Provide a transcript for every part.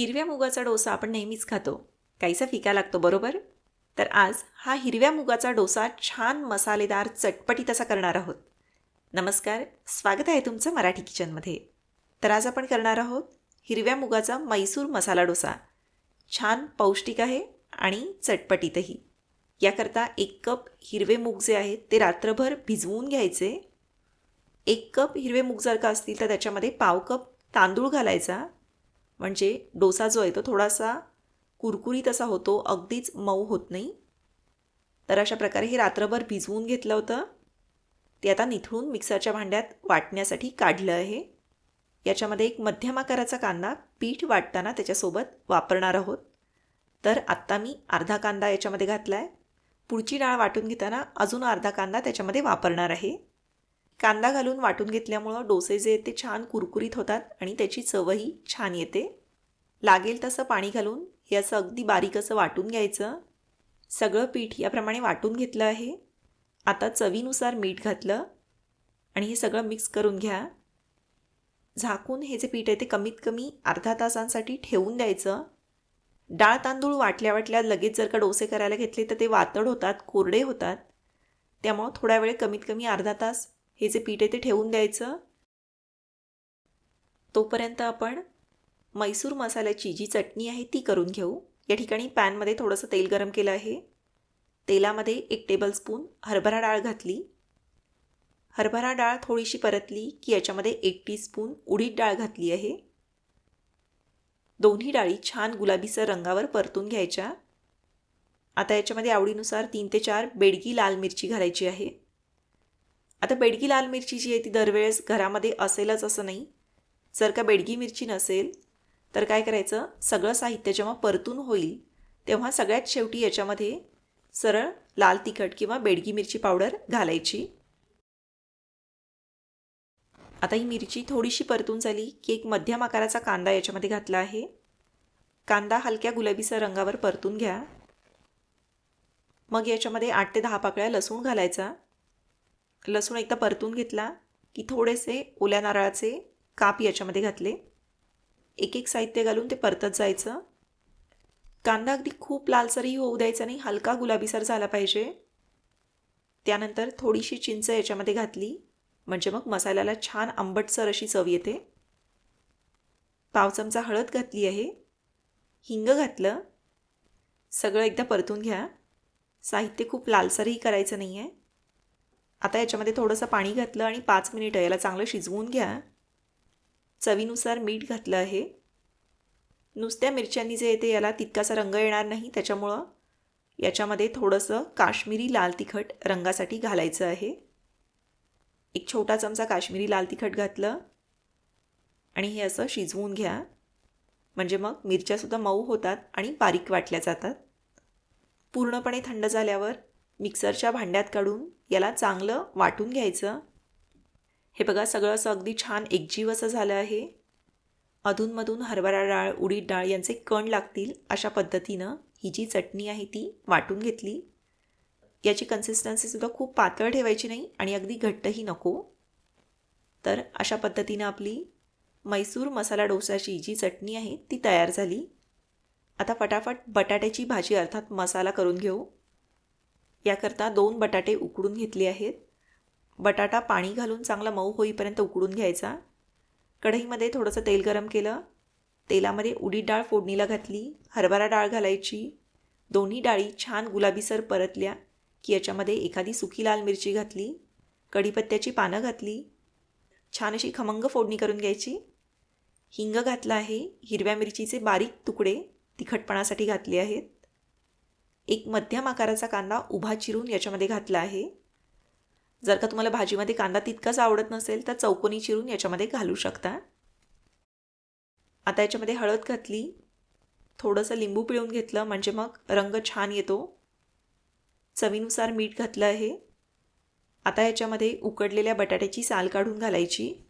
हिरव्या मुगाचा डोसा आपण नेहमीच खातो. काहीसा फिका लागतो बरोबर? तर आज हा हिरव्या मुगाचा डोसा छान मसालेदार चटपटीत असा करणार आहोत. नमस्कार स्वागत आहे तुमचं मराठी किचनमध्ये. तर आज आपण करणार आहोत हिरव्या मुगाचा मैसूर मसाला डोसा. छान पौष्टिक आहे आणि चटपटीतही. याकरता एक कप हिरवे मूग जे आहेत ते रात्रभर भिजवून घ्यायचे. एक कप हिरवे मूग जर का असतील तर त्याच्यामध्ये पाव कप तांदूळ घालायचा. म्हणजे डोसा जो आहे तो थोडासा कुरकुरीत असा होतो अगदीच मऊ होत नाही. तर अशा प्रकारे हे रात्रभर भिजवून घेतलं होतं. ते आता निथळून मिक्सरच्या भांड्यात वाटण्यासाठी काढलं आहे. याच्यामध्ये एक मध्यम आकाराचा कांदा पीठ वाटताना त्याच्यासोबत वापरणार आहोत. तर आत्ता मी अर्धा कांदा याच्यामध्ये घातला आहे पुढची डाळ वाटून घेताना अजून अर्धा कांदा त्याच्यामध्ये वापरणार आहे. कांदा घालून वाटून घेतल्यामुळं डोसे जे आहेत ते छान कुरकुरीत होतात आणि त्याची चवही छान येते. लागेल तसं पाणी घालून हे असं अगदी बारीक असं वाटून घ्यायचं. सगळं पीठ याप्रमाणे वाटून घेतलं आहे. आता चवीनुसार मीठ घातलं आणि हे सगळं मिक्स करून घ्या. झाकून हे जे पीठ आहे ते कमीत कमी अर्धा तासांसाठी ठेवून द्यायचं. डाळ तांदूळ वाटल्या वाटल्या लगेच जर का डोसे करायला घेतले तर ते वातड होतात कोरडे होतात. त्यामुळं थोड्या वेळ कमीत कमी अर्धा तास हे जे पीठ आहे ते ठेवून द्यायचं. तोपर्यंत आपण मैसूर मसाल्याची जी चटणी आहे ती करून घेऊ. या ठिकाणी पॅनमध्ये थोडंसं तेल गरम केलं आहे. तेलामध्ये एक टेबलस्पून हरभरा डाळ घातली. हरभरा डाळ थोडीशी परतली की याच्यामध्ये एक टीस्पून उडीद डाळ घातली आहे. दोन्ही डाळी छान गुलाबीसर रंगावर परतून घ्यायच्या. आता याच्यामध्ये आवडीनुसार तीन ते चार बेडगी लाल मिरची घालायची आहे. आता बेडगी लाल मिरची जी आहे ती दरवेळेस घरामध्ये असेलच असं नाही. जर का बेडगी मिरची नसेल तर काय करायचं? सगळं साहित्य जेव्हा परतून होईल तेव्हा सगळ्यात शेवटी याच्यामध्ये सरळ लाल तिखट किंवा बेडगी मिरची पावडर घालायची. आता ही मिरची थोडीशी परतून झाली की एक मध्यम आकाराचा कांदा याच्यामध्ये घातला आहे. कांदा हलक्या गुलाबीसर रंगावर परतून घ्या. मग याच्यामध्ये आठ ते दहा पाकळ्या लसूण घालायचा. लसूण एकदा परतून घेतला की थोडेसे ओल्या नारळाचे काप याच्यामध्ये घातले. एक एक साहित्य घालून ते परतत जायचं. कांदा अगदी खूप लालसरही होऊ द्यायचा नाही हलका गुलाबीसर झाला पाहिजे. त्यानंतर थोडीशी चिंच याच्यामध्ये घातली म्हणजे मग मसाल्याला छान आंबटसर अशी चव येते. पाव चमचा हळद घातली आहे. हिंग घातलं. सगळं एकदा परतून घ्या. साहित्य खूप लालसरही करायचं नाही आहे आता याच्यामध्ये थोडंसं पाणी घातलं आणि पाच मिनिटं याला चांगलं शिजवून घ्या. चवीनुसार मीठ घातलं आहे. नुसत्या मिरच्यांनी जे येते याला तितकासा रंग येणार नाही त्याच्यामुळं याच्यामध्ये थोडंसं काश्मीरी लाल तिखट रंगासाठी घालायचं आहे. एक छोटा चमचा काश्मीरी लाल तिखट घातलं आणि हे असं शिजवून घ्या. म्हणजे मग मिरच्यासुद्धा मऊ होतात आणि बारीक वाटल्या जातात. पूर्णपणे थंड झाल्यावर मिक्सरच्या भांड्यात काढून याला चांगलं वाटून घ्यायचं. हे बघा सगळं असं अगदी छान एकजीव असं झालं आहे. अधूनमधून हरभरा डाळ उडीद डाळ यांचे कण लागतील अशा पद्धतीनं ही जी चटणी आहे ती वाटून घेतली. याची कन्सिस्टन्सीसुद्धा खूप पातळ ठेवायची नाही आणि अगदी घट्टही नको. तर अशा पद्धतीनं आपली मैसूर मसाला डोसाची जी चटणी आहे ती तयार झाली. आता फटाफट बटाट्याची भाजी अर्थात मसाला करून घेऊ. याकरता दोन बटाटे उकडून घेतले आहेत. बटाटा पाणी घालून चांगला मऊ होईपर्यंत उकडून घ्यायचा. कढईमध्ये थोडंसं तेल गरम केलं. तेलामध्ये उडीद डाळ फोडणीला घातली. हरभरा डाळ घालायची. दोन्ही डाळी छान गुलाबीसर परतल्या की याच्यामध्ये एखादी सुकी लाल मिरची घातली. कढीपत्त्याची पानं घातली. छान अशी खमंग फोडणी करून घ्यायची. हिंग घातला आहे. हिरव्या मिरचीचे बारीक तुकडे तिखटपणासाठी घातले आहेत. एक मध्यम आकाराचा कांदा उभा चिरून याच्यामध्ये घातला आहे. जर का तुम्हाला भाजीमध्ये कांदा तितकाच आवडत नसेल तर चौकोनी चिरून याच्यामध्ये घालू शकता. आता याच्यामध्ये हळद घातली. थोडंसं लिंबू पिळून घेतलं म्हणजे मग रंग छान येतो. चवीनुसार मीठ घातलं आहे. आता याच्यामध्ये उकडलेल्या बटाट्याची साल काढून घालायची.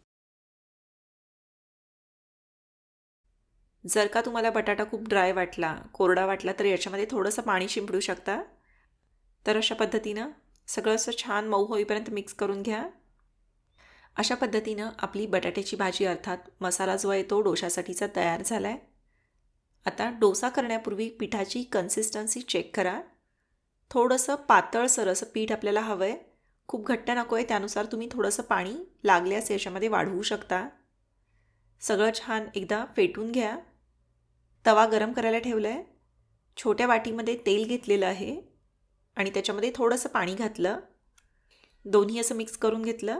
जर का तुम्हाला बटाटा खूप ड्राय वाटला कोरडा वाटला तर याच्यामध्ये थोडंसं पाणी शिंपडू शकता. तर अशा पद्धतीनं सगळं असं छान मऊ होईपर्यंत मिक्स करून घ्या. अशा पद्धतीनं आपली बटाट्याची भाजी अर्थात मसाला जो आहे तो डोशासाठीचा तयार झाला आहे आता डोसा करण्यापूर्वी पिठाची कन्सिस्टन्सी चेक करा. थोडंसं पातळसर असं पीठ आपल्याला हवं आहे खूप घट्ट नको आहे त्यानुसार तुम्ही थोडंसं पाणी लागल्यास याच्यामध्ये वाढवू शकता. सगळं छान एकदा फेटून घ्या. तवा गरम करायला ठेवलं आहे छोट्या वाटीमध्ये तेल घेतलेलं आहे आणि त्याच्यामध्ये थोडंसं पाणी घातलं. दोन्ही असं मिक्स करून घेतलं.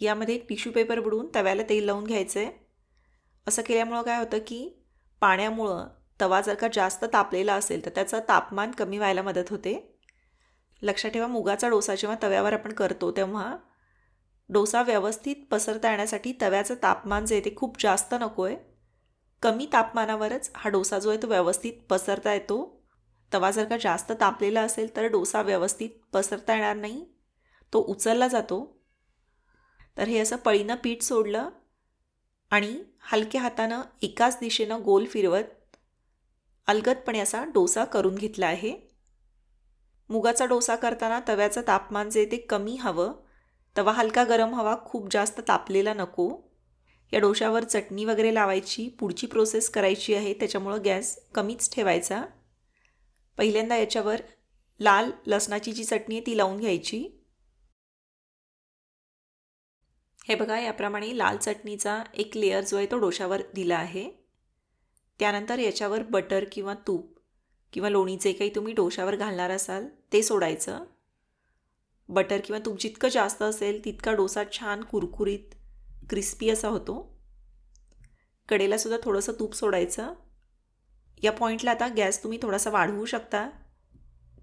यामध्ये टिश्यू पेपर बुडवून तव्याला तेल लावून घ्यायचं आहे असं केल्यामुळं काय होतं की पाण्यामुळं तवा जर का जास्त तापलेला असेल तर त्याचं तापमान कमी व्हायला मदत होते. लक्षात ठेवा मुगाचा डोसा जेव्हा तव्यावर आपण करतो तेव्हा डोसा व्यवस्थित पसरता येण्यासाठी तव्याचं तापमान जे आहे ते खूप जास्त नको आहे कमी तापमानावरच हा डोसा जो आहे तो व्यवस्थित पसरता येतो. तवा जर का जास्त तापलेला असेल तर डोसा व्यवस्थित पसरता येणार नाही. तो उचलला जातो. तर हे असं पळीनं पीठ सोडलं आणि हलक्या हातानं एकाच दिशेनं गोल फिरवत अलगदपणे असा डोसा करून घेतला आहे. मुगाचा डोसा करताना तव्याचं तापमान जे ते कमी हवं. तवा हलका गरम हवा खूप जास्त तापलेला नको. या डोशावर चटणी वगैरे लावायची पुढची प्रोसेस करायची आहे त्याच्यामुळं गॅस कमीच ठेवायचा. पहिल्यांदा याच्यावर लाल लसणाची जी चटणी आहे ती लावून घ्यायची. हे बघा याप्रमाणे लाल चटणीचा एक लेअर जो आहे तो डोशावर दिला आहे. त्यानंतर याच्यावर बटर किंवा तूप किंवा लोणी जे काही तुम्ही डोशावर घालणार असाल ते सोडायचं. बटर किंवा तूप जितकं जास्त असेल तितका डोसा छान कुरकुरीत क्रिस्पी असा होतो. कडेलासुद्धा थोडंसं तूप सोडायचं. या पॉईंटला आता गॅस तुम्ही थोडासा वाढवू शकता.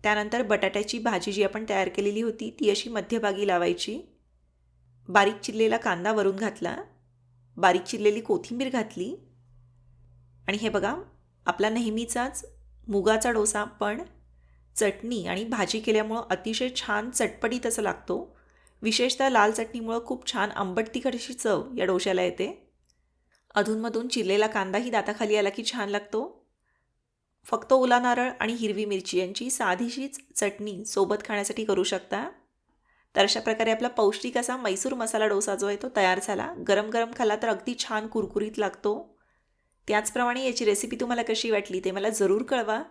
त्यानंतर बटाट्याची भाजी जी आपण तयार केलेली होती ती अशी मध्यभागी लावायची. बारीक चिरलेला कांदा वरून घातला. बारीक चिरलेली कोथिंबीर घातली. आणि हे बघा आपला नेहमीचाच मुगाचा डोसा पण चटणी आणि भाजी केल्यामुळं अतिशय छान चटपटीत असं लागतो. विशेषतः लाल चटणीमुळं खूप छान आंबट तिखट अशी चव या डोश्याला येते. अधूनमधून चिरलेला कांदाही दाताखाली आला की छान लागतो. फक्त ओला नारळ आणि हिरवी मिरची यांची साधीशीच चटणी सोबत खाण्यासाठी करू शकता. तर अशा प्रकारे आपला पौष्टिक असा मैसूर मसाला डोसा जो आहे तो तयार झाला. गरम गरम खाला तर अगदी छान कुरकुरीत लागतो. त्याचप्रमाणे याची रेसिपी तुम्हाला कशी वाटली ते मला जरूर कळवा.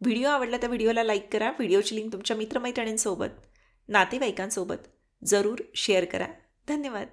व्हिडिओ आवडला तर व्हिडिओला लाईक करा. व्हिडिओची लिंक तुमच्या मित्रमैत्रिणींसोबत नातेवाईकांसोबत जरूर शेअर करा. धन्यवाद.